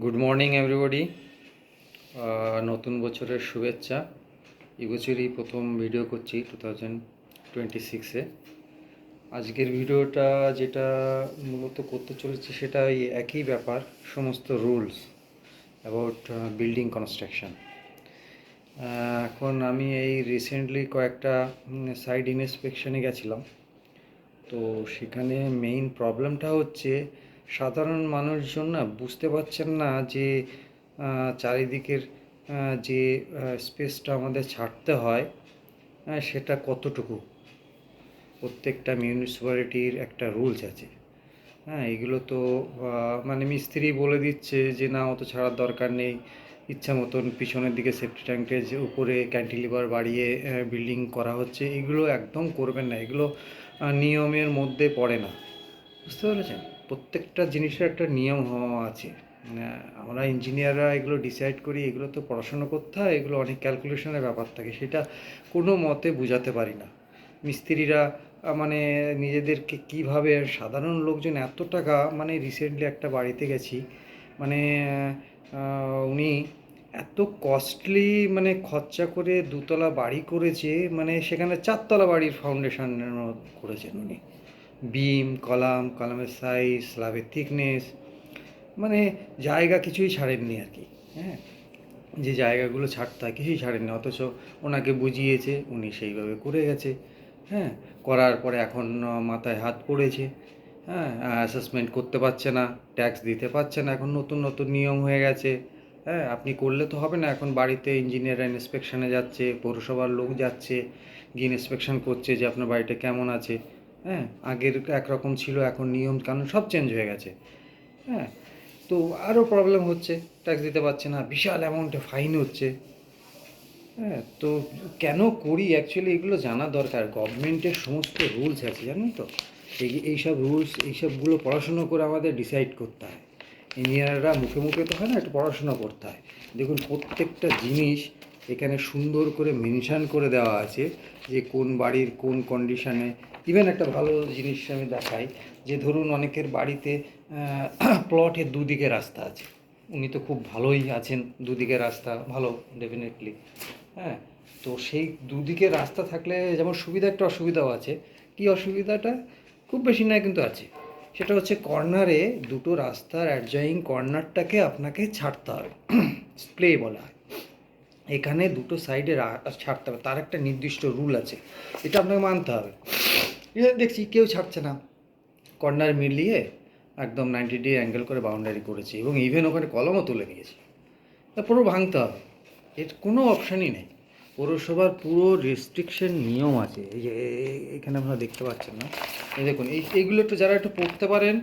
Good morning everybody নতুন বছরের শুভেচ্ছা। এবছরই প্রথম ভিডিও করছি টু থাউজেন্ড টোয়েন্টি সিক্সে আজকের ভিডিওটা যেটা মূলত করতে চলেছে সেটা এই একই ব্যাপার, সমস্ত রুলস অ্যাবাউট বিল্ডিং কনস্ট্রাকশন এখন আমি এই রিসেন্টলি কয়েকটা সাইড ইন্সপেকশনে গেছিলাম। তো সেখানে মেইন প্রবলেমটা হচ্ছে সাধারণ মানুষজন না বুঝতে পারছেন না যে চারিদিকের যে স্পেসটা আমাদের ছাড়তে হয় সেটা কতটুকু? প্রত্যেকটা মিউনিসিপ্যালিটির একটা রুলস আছে। হ্যাঁ এগুলো তো মানে মিস্ত্রি বলে দিচ্ছে যে, না, অত ছাড়ার দরকার নেই। ইচ্ছা মতন পিছনের দিকে সেফটি ট্যাঙ্কের যে উপরে ক্যান্টিলিভার বাড়িয়ে বিল্ডিং করা হচ্ছে। এগুলো একদম করবেন না। এগুলো নিয়মের মধ্যে পড়ে না। বুঝতে পেরেছেন? প্রত্যেকটা জিনিসের একটা নিয়ম হওয়া আছে। মানে আমরা ইঞ্জিনিয়াররা এগুলো ডিসাইড করি, এগুলো তো পড়াশোনা করতে হয়, এগুলো অনেক ক্যালকুলেশনের ব্যাপার থাকে, সেটা কোনো মতে বোঝাতে পারি না। মিস্ত্রিরা মানে নিজেদেরকে কীভাবে সাধারণ লোকজন এত টাকা মানে রিসেন্টলি একটা বাড়িতে গেছি মানে উনি এত কস্টলি মানে খরচা করে দুতলা বাড়ি করেছে মানে সেখানে চারতলা বাড়ির ফাউন্ডেশন করেছেন উনি। বিম কলাম, কলামের সাইজ স্ল্যাবের থিকনেস মানে জায়গা কিছুই ছাড়েননি আর কি হ্যাঁ? যে জায়গাগুলো ছাড়তে হয় কিছুই ছাড়েননি, অথচ ওনাকে বুঝিয়েছে, উনি সেইভাবে করে গেছে হ্যাঁ? করার পরে এখন মাথায় হাত পড়েছে হ্যাঁ? অ্যাসেসমেন্ট করতে পারছে না ট্যাক্স দিতে পারছে না, এখন নতুন নতুন নিয়ম হয়ে গেছে হ্যাঁ? আপনি করলে তো হবে না, এখন বাড়িতে ইঞ্জিনিয়ার ইন্সপেকশনে যাচ্ছে, পৌরসভার লোক যাচ্ছে, গিয়ে ইন্সপেকশন করছে যে আপনার বাড়িটা কেমন আছে হ্যাঁ আগের একরকম ছিল, এখন নিয়ম কানুন সব চেঞ্জ হয়ে গেছে। হ্যাঁ তো আরও প্রবলেম হচ্ছে ট্যাক্স দিতে পারছে না, বিশাল অ্যামাউন্টে ফাইন হচ্ছে। হ্যাঁ তো কেন করি? অ্যাকচুয়ালি এগুলো জানা দরকার। গভর্নমেন্টের সমস্ত রুলস আছে, জানেন তো? এই, এইসব রুলস এইসবগুলো পড়াশুনো করে আমাদের ডিসাইড করতে হয়। ইঞ্জিনিয়াররা মুখে মুখে তো হয় না, একটু পড়াশোনা করতে হয়। দেখুন, প্রত্যেকটা জিনিস এখানে সুন্দর করে মেনশান করে দেওয়া আছে যে কোন বাড়ির কোন কন্ডিশনে ইভেন একটা ভালো জিনিস আমি দেখাই, যে ধরুন অনেকের বাড়িতে প্লটের দুদিকে রাস্তা আছে। উনি তো খুব ভালোই আছেন দুদিকে রাস্তা, ভালো ডেফিনেটলি হ্যাঁ তো সেই দুদিকে রাস্তা থাকলে যেমন সুবিধা একটা অসুবিধাও আছে। কি অসুবিধাটা? খুব বেশি নয়, কিন্তু আছে। সেটা হচ্ছে কর্নারে দুটো রাস্তার অ্যাডজয়িং কর্নারটাকে আপনাকে ছাড়তে হবে। স্প্লে বলা হয়। এখানে দুটো সাইডে ছাড়তে হবে। তার একটা নির্দিষ্ট রুল আছে। এটা আপনাকে মানতে হবে। এটা দেখছি কেউ ছাড়ছে না। কর্নার মিলিয়ে একদম নাইনটি ডিগ্রি অ্যাঙ্গেল করে বাউন্ডারি করেছি এবং ইভেন ওখানে কলমও তুলে নিয়েছে। তা পুরো ভাঙতে হবে। এর কোনো অপশানই নেই। পৌরসভার পুরো রেস্ট্রিকশন নিয়ম আছে। এই যে এখানে আপনারা দেখতে পাচ্ছেন না। এই দেখুন, এই, এইগুলো একটু যারা একটু পড়তে পারেন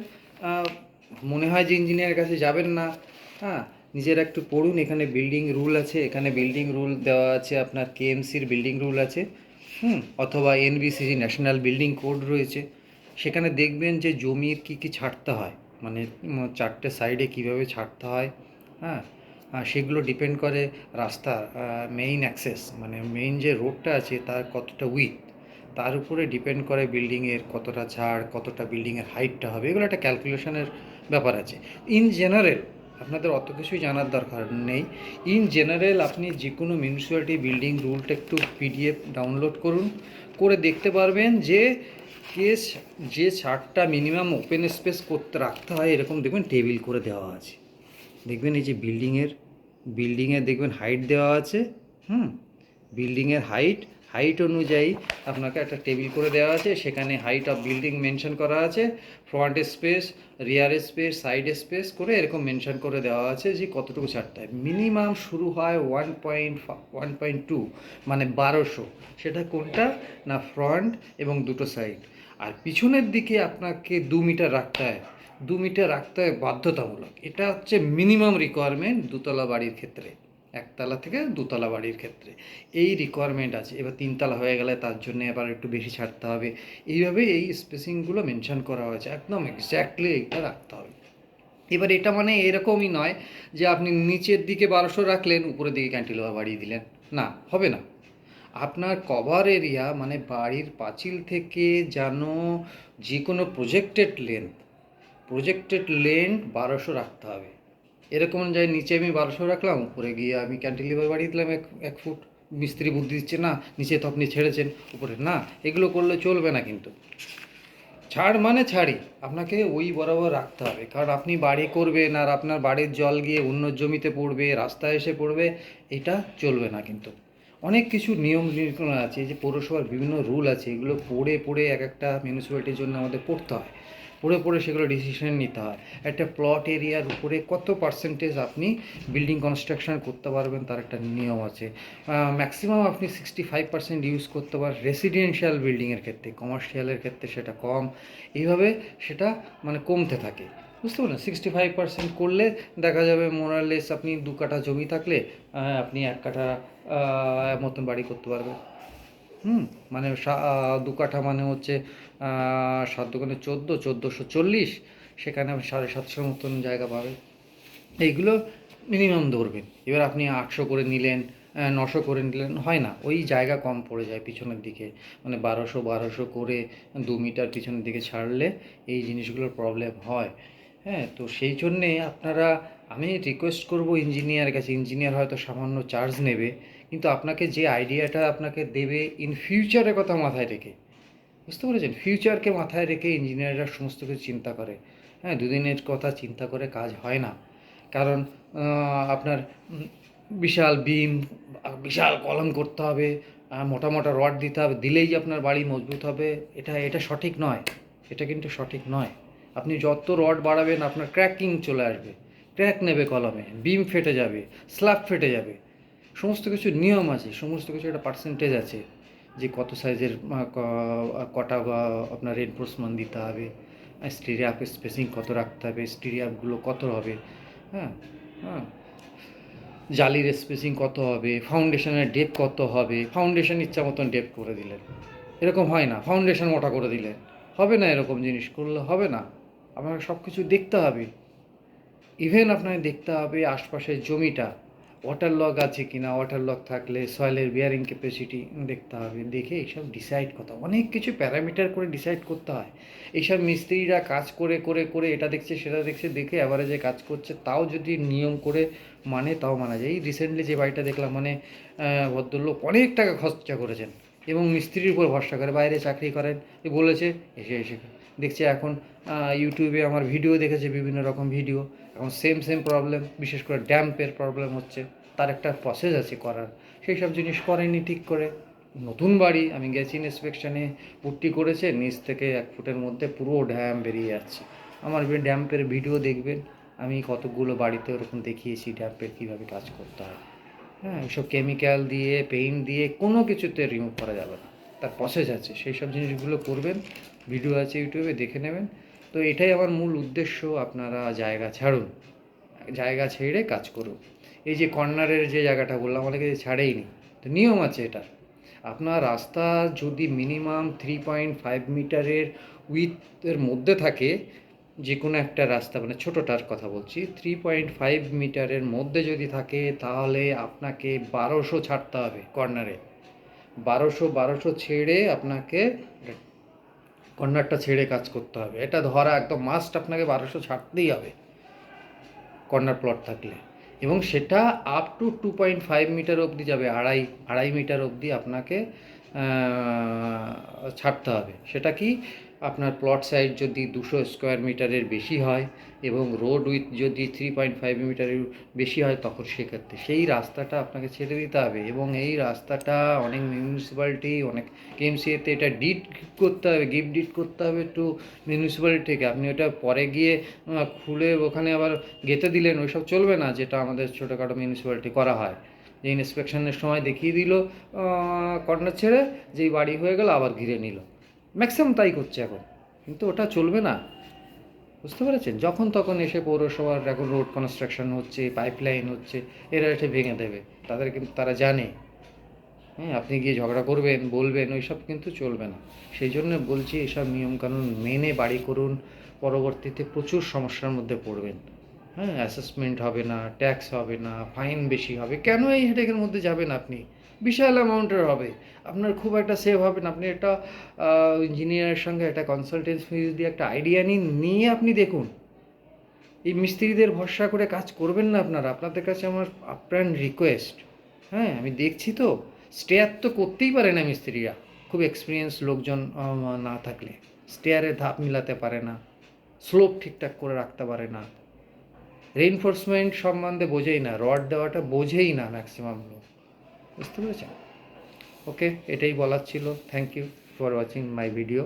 মনে হয় যে ইঞ্জিনিয়ারের কাছে যাবেন না। হ্যাঁ নিজেরা একটু পড়ুন। এখানে বিল্ডিং রুল আছে। এখানে বিল্ডিং রুল দেওয়া আছে। আপনার কেএমসির বিল্ডিং রুল আছে। হুম, অথবা এনবিসিসি ন্যাশনাল বিল্ডিং কোড রয়েছে। সেখানে দেখবেন যে জমির কী কী ছাড়তে হয়। মানে চারটে সাইডে কীভাবে ছাড়তে হয় হ্যাঁ? সেগুলো ডিপেন্ড করে রাস্তার মেইন অ্যাক্সেস মানে মেইন যে রোডটা আছে তার কতটা উইথ তার উপরে ডিপেন্ড করে বিল্ডিংয়ের কতটা ছাড়, কতটা বিল্ডিংয়ের হাইটটা হবে। এগুলো একটা ক্যালকুলেশনের ব্যাপার আছে। ইন জেনারেল আপনাদের অত কিছুই জানার দরকার নেই। ইন জেনারেল আপনি যে কোনো মিউনিসিপ্যালিটি বিল্ডিং রুলটা একটু পিডিএফ ডাউনলোড করুন। করে দেখতে পারবেন যে কেস, যে ছাড়টা মিনিমাম ওপেন স্পেস করতে রাখতে হয়, এরকম দেখবেন টেবিল করে দেওয়া আছে। দেখবেন এই যে বিল্ডিংয়ের বিল্ডিংয়ে দেখবেন হাইট দেওয়া আছে, হুম? বিল্ডিংয়ের হাইট হাইট অনুযায়ী আপনাকে একটা টেবিল করে দেওয়া আছে। সেখানে হাইট অফ বিল্ডিং মেনশন করা আছে। Front space rear space side space করে এরকম মেনশন করে দেওয়া আছে যে কতটুকু ছাড়তে হয় মিনিমাম শুরু হয় one point one point two মানে বারোশো। সেটা কোনটা? না ফ্রন্ট এবং দুটো সাইড আর পিছনের দিকে আপনাকে দু মিটার রাখতে হয়। দু মিটার রাখতে হয় বাধ্যতামূলক। এটা হচ্ছে মিনিমাম রিকোয়ারমেন্ট দুতলা বাড়ির ক্ষেত্রে। একতলা থেকে দুতলা বাড়ির ক্ষেত্রে। এই রিকোয়ারমেন্ট আছে। এবার তিনতলা হয়ে গেলে তার জন্য এবার একটু বেশি ছাড়তে হবে। এইভাবে এই স্পেসিংগুলো মেনশন করা হয়েছে। একদম এক্স্যাক্টলি এইটা রাখতে হবে। এবার এটা মানে এরকমই নয় যে আপনি নিচের দিকে বারোশো রাখলেন, উপরের দিকে ক্যান্টিলোভার বাড়িয়ে দিলেন। না, হবে না। আপনার কভার এরিয়া মানে বাড়ির পাঁচিল থেকে যেন যে কোনো প্রজেক্টেড লেন্থ প্রজেক্টেড লেন্থ বারোশো রাখতে হবে। এরকম যায় নিচে আমি বারোশো রাখলাম, উপরে গিয়ে আমি ক্যান্টিলিভার বাড়িয়ে দিলাম এক এক ফুট। মিস্ত্রি বুদ্ধি দিচ্ছে, না, নিচে তো আপনি ছেড়েছেন, উপরে না। এগুলো করলে চলবে না কিন্তু। ছাড় মানে ছাড়ি, আপনাকে ওই বরাবর রাখতে হবে। কারণ আপনি বাড়ি করবেন আর আপনার বাড়ির জল গিয়ে অন্য জমিতে পড়বে, রাস্তায় এসে পড়বে, এটা চলবে না কিন্তু। অনেক কিছু নিয়ম নির্দেশনা আছে যে পৌরসভার বিভিন্ন রুল আছে, এগুলো পড়ে পড়ে এক একটা মিউনিসিপ্যালিটির জন্য আমাদের পড়তে হয়। পড়ে পড়ে সেগুলো ডিসিশন নিতে হয়। একটা প্লট এরিয়ার উপরে কত পার্সেন্টেজ আপনি বিল্ডিং কনস্ট্রাকশন করতে পারবেন তার একটা নিয়ম আছে। ম্যাক্সিমাম আপনি সিক্সটি ফাইভ পার্সেন্ট ইউজ করতে পারেন রেসিডেন্সিয়াল বিল্ডিংয়ের ক্ষেত্রে কমার্শিয়ালের ক্ষেত্রে সেটা কম। এইভাবে সেটা মানে কমতে থাকে। বুঝতে পারলেন? সিক্সটি ফাইভ পার্সেন্ট করলে দেখা যাবে মোরালেস আপনি দু কাঠা জমি থাকলে আপনি এক কাঠা মতন বাড়ি করতে পারবেন। হুম মানে দু কাঠা মানে হচ্ছে সাত দোকানে চোদ্দ, চোদ্দোশো চল্লিশ, সেখানে সাড়ে সাতশোর মতন জায়গা পাবেন এইগুলো মিনিমাম ধরবেন। এবার আপনি আটশো করে নিলেন নশো করে নিলেন, হয় না, ওই জায়গা কম পড়ে যায় পিছনের দিকে। মানে বারোশো বারোশো করে দু মিটার পিছনের দিকে ছাড়লে এই জিনিসগুলোর প্রবলেম হয়। হ্যাঁ তো সেই জন্যে আপনারা, আমি রিকোয়েস্ট করব ইঞ্জিনিয়ারের কাছে। ইঞ্জিনিয়ার হয়তো সামান্য চার্জ নেবে। কিন্তু আপনাকে যে আইডিয়াটা আপনাকে দেবে ইন ফিউচারের কথা মাথায় রেখে, বুঝতে পেরেছেন? ফিউচারকে মাথায় রেখে ইঞ্জিনিয়াররা সমস্ত কিছু চিন্তা করে। হ্যাঁ দুদিনের কথা চিন্তা করে কাজ হয় না। কারণ আপনার বিশাল বিম বিশাল কলম করতে হবে মোটা মোটা রড দিতে হবে, দিলেই আপনার বাড়ি মজবুত হবে, এটা এটা সঠিক নয়। এটা কিন্তু সঠিক নয়। আপনি যত রড বাড়াবেন, আপনার ক্র্যাকিং চলে আসবে। ক্র্যাক নেবে কলমে বিম ফেটে যাবে স্ল্যাব ফেটে যাবে। সমস্ত কিছু নিয়ম আছে, সমস্ত কিছু একটা পার্সেন্টেজ আছে যে কত সাইজের কটা আপনার রেনফোর্সমেন্ট দিতে হবে স্টিরিয়াপের স্পেসিং কত রাখতে হবে স্টিরিয়াপগুলো কত হবে হ্যাঁ হ্যাঁ জালির স্পেসিং কত হবে ফাউন্ডেশনের ডেপ কত হবে ফাউন্ডেশন ইচ্ছা মতন ডেপ করে দিলেন। এরকম হয় না ফাউন্ডেশন মোটা করে দিলেন। হবে না এরকম জিনিস, করলে হবে না। আপনাকে সব কিছু দেখতে হবে। ইভেন আপনাকে দেখতে হবে আশপাশের জমিটা। ওয়াটার লগ আছে কি না ওয়াটার লগ থাকলে সয়েলের বিয়ারিং ক্যাপাসিটি দেখতে হবে, দেখে এইসব ডিসাইড করতে হবে। অনেক কিছু প্যারামিটার করে ডিসাইড করতে হয়। এইসব মিস্ত্রিরা কাজ করে করে করে এটা দেখছে, সেটা দেখছে, দেখে অ্যাভারেজে কাজ করছে, তাও যদি নিয়ম করে মানে তাও মানা যায়। এই রিসেন্টলি যে বাড়িটা দেখলাম মানে ভদ্রলোক অনেক টাকা খরচা করেছেন এবং মিস্ত্রির উপর ভরসা করে, বাইরে চাকরি করেন, বলেছে, এসে এসে। দেখছে এখন ইউটিউবে আমার ভিডিও দেখেছে বিভিন্ন রকম ভিডিও এখন সেম সেম প্রবলেম বিশেষ করে ড্যাম্পের প্রবলেম হচ্ছে, তার একটা প্রসেস আছে করার। সেই সব জিনিস করেনি ঠিক করে। নতুন বাড়ি, আমি গেছি ইন্সপেকশনে পুট্টি করেছে, নিচ থেকে এক ফুটের মধ্যে পুরো ড্যাম বেরিয়ে যাচ্ছে। আমার ড্যাম্পের ভিডিও দেখবেন, আমি কতগুলো বাড়িতে ওরকম দেখিয়েছি ড্যাম্পের কীভাবে কাজ করতে হয়। হ্যাঁ এসব কেমিক্যাল দিয়ে পেইন্ট দিয়ে, কোনো কিছুতে রিমুভ করা যাবে না। তার প্রসেস আছে। সেই সব জিনিসগুলো করবেন ভিডিও আছে ইউটিউবে দেখে নেবেন। তো এটাই আমার মূল উদ্দেশ্য, আপনারা জায়গা ছাড়ুন, জায়গা ছেড়ে কাজ করুন। এই যে কর্নারের যে জায়গাটা বললাম অনেকে ছাড়েই নি তো নিয়ম আছে এটা আপনার রাস্তা যদি মিনিমাম থ্রি পয়েন্ট ফাইভ মিটারের উইথের মধ্যে থাকে যে কোনো একটা রাস্তা মানে ছোটোটার কথা বলছি থ্রি পয়েন্ট ফাইভ মিটারের মধ্যে যদি থাকে, তাহলে আপনাকে বারোশো ছাড়তে হবে কর্নারে বারোশো বারোশো ছেড়ে আপনাকে কর্নারটা ছেড়ে কাজ করতে হবে। এটা ধরা একদম মাস্ট আপনাকে বারোশো ছাড়তেই হবে কর্নার প্লট থাকলে। এবং সেটা up to two point five metre অবধি যাবে, আড়াই আড়াই মিটার অবধি আপনাকে ছাড়তে হবে। সেটা কি? আপনার প্লট সাইজ যদি দুশো স্কোয়ার মিটারের বেশি হয় এবং রোড উইথ যদি থ্রি পয়েন্ট ফাইভ মিটারের বেশি হয়, তখন সেক্ষেত্রে সেই রাস্তাটা আপনাকে ছেড়ে দিতে হবে এবং এই রাস্তাটা অনেক মিউনিসিপ্যালিটি অনেক কেএমসিএতে এটা ডিট করতে হবে গিফট ডিট করতে হবে টু মিউনিসিপ্যালিটি থেকে আপনি ওটা পরে গিয়ে খুলে ওখানে আবার গেঁথে দিলেন, ওইসব চলবে না যেটা আমাদের ছোটোখাটো মিউনিসিপ্যালিটি করা হয়। যে ইন্সপেকশনের সময় দেখিয়ে দিল কর্নার ছেড়ে, যেই বাড়ি হয়ে গেল, আবার ঘিরে নিল। ম্যাক্সিমাম তাই করছে এখন। কিন্তু ওটা চলবে না। বুঝতে পেরেছেন? যখন তখন এসে পৌরসভার এখন রোড কনস্ট্রাকশন হচ্ছে পাইপলাইন হচ্ছে, এরা এসে ভেঙে দেবে। তাদের কিন্তু তারা জানে। হ্যাঁ আপনি গিয়ে ঝগড়া করবেন, বলবেন, ওইসব কিন্তু চলবে না। সেই জন্য বলছি, এসব নিয়মকানুন মেনে বাড়ি করুন। পরবর্তীতে প্রচুর সমস্যার মধ্যে পড়বেন। হ্যাঁ অ্যাসেসমেন্ট হবে না ট্যাক্স হবে না ফাইন বেশি হবে। কেন এই হেডেকের মধ্যে যাবেন আপনি? বিশাল অ্যামাউন্টের হবে। আপনার খুব একটা সেভ হবে না। আপনি একটা ইঞ্জিনিয়ারের সঙ্গে একটা কনসালটেন্সি দিয়ে একটা আইডিয়া নিন, নিয়ে আপনি দেখুন। এই মিস্ত্রিদের ভরসা করে কাজ করবেন না আপনারা। আপনাদের কাছে আমার আপ্রাণ রিকোয়েস্ট হ্যাঁ আমি দেখছি তো। স্টেয়ার তো করতেই পারে না মিস্ত্রিরা। খুব এক্সপিরিয়েন্স লোকজন না থাকলে। স্টেয়ারে ধাপ মিলাতে পারে না। স্লোপ ঠিকঠাক করে রাখতে পারে না। রেইনফোর্সমেন্ট সম্বন্ধে বোঝেই না। রড দেওয়াটা বোঝেই না ম্যাক্সিমাম লোক। বুঝতে পেরেছেন? ওকে এটাই বলার ছিল। Thank you for watching my video